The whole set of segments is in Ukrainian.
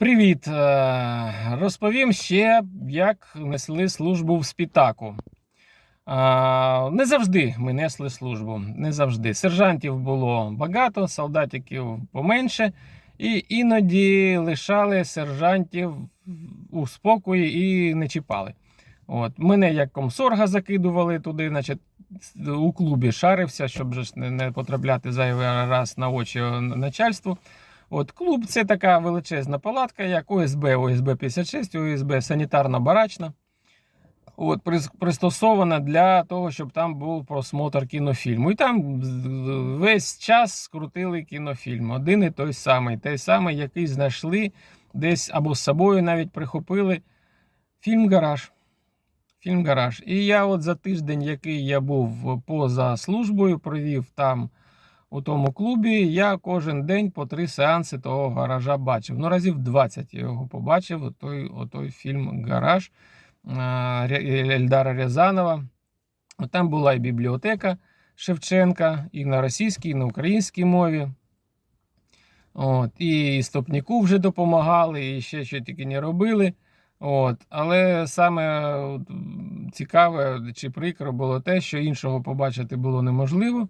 Привіт! Е, Розповім ще, як несли службу в Спітаку. Е, Не завжди ми несли службу. Не завжди. Сержантів було багато, солдатиків поменше, і іноді лишали сержантів у спокої і не чіпали. От. Мене як комсорга закидували туди, значить, у клубі шарився, щоб не потрапляти зайвий раз на очі начальству. От клуб це така величезна палатка, як ОСБ, ОСБ 56, ОСБ санітарно-барачна. От, пристосована для того, щоб там був просмотр кінофільму. І там весь час скрутили кінофільм. Один і той самий, той самий, який знайшли десь або з собою навіть прихопили. Фільм Гараж. Фільм Гараж. І я от за тиждень, який я був поза службою, провів там у тому клубі, я кожен день по три сеанси того гаража бачив. Ну, разів 20 я його побачив, отой, отой фільм Гараж Ельдара Рязанова. Там була і бібліотека Шевченка, і на російській, і на українській мові. От, і Стопніку вже допомагали, і ще що тільки не робили. От, але саме цікаве чи прикро було те, що іншого побачити було неможливо.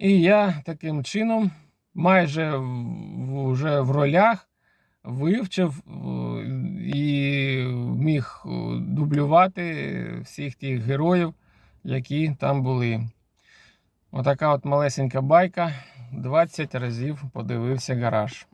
І я таким чином, майже вже в ролях, вивчив е, і міг е, дублювати всіх тих героїв, які там були. Отака от малесенька байка. 20 разів подивився гараж.